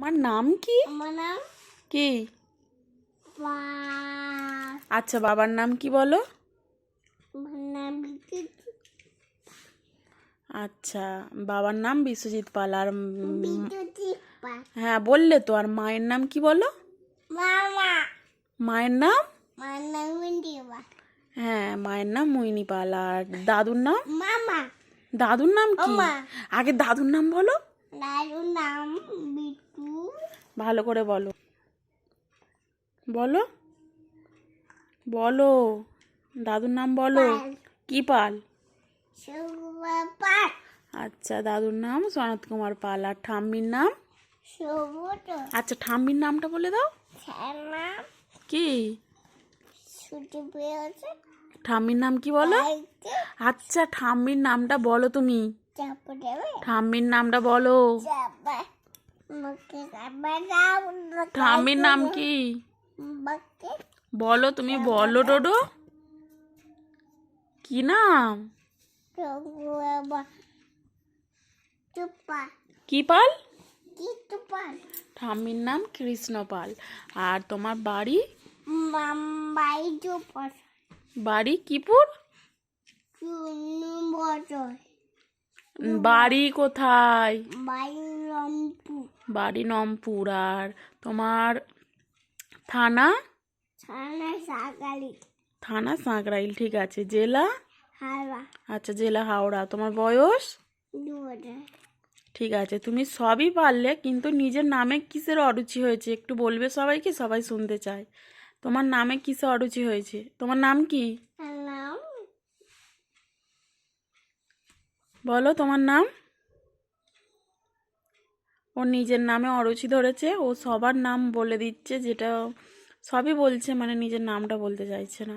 আমার নাম কি? আমার নাম কি? আচ্ছা বাবার নাম কি বলো? আচ্ছা বাবার নাম বিশ্বজিৎ পাল আর হ্যাঁ বললে তো আর মায়ের নাম কি বলো? মায়ের নাম? হ্যাঁ মায়ের নাম মোহিনী পাল। আর দাদুর নাম? মামা। দাদুর নাম কি। আগে দাদুর নাম বলো। দাদুর নাম ভালো করে বলো। বলো? বলো। দাদুর নাম বলো। কি পাল? আচ্ছা দাদুর নাম সনত কুমার পাল। আর ঠাম্মির নাম? আচ্ছা ঠাম্মির নামটা বলে দাও। কি? ঠাম্মির নাম কি বলো? আচ্ছা ঠাম্মির নামটা বলো তুমি। ঠাম্মির নামটা বলো। ঠাম্মির নাম কি? বলো তুমি বলো ডোডো। কি নাম? কি পাল? কি চুপা ঠাম্মির নাম কৃষ্ণ পাল আর তোমার বাড়ি? বাড়ি কিপুর? বাড়ি কোথায়? বাই বাড়ি নমপুর। আর তোমার থানা? ছানা সাকালি থানা সাঁকরাইল ঠিক আছে। জেলা? হাওয়া আচ্ছা জেলা হাওড়া। তোমার বয়স? ঠিক আছে তুমি সবই পারলে কিন্তু নিজের নামে কিসের অরুচি হয়েছে? একটু বলবে সবাইকে? সবাই শুনতে চায়। তোমার নামে কিসে অরুচি হয়েছে? তোমার নাম কি? নাম বলো তোমার নাম। ও নিজের নামে অরুচি ধরেছে, ও সবার নাম বলে দিচ্ছে, যেটা সবই বলছে মানে নিজের নামটা বলতে চাইছে না।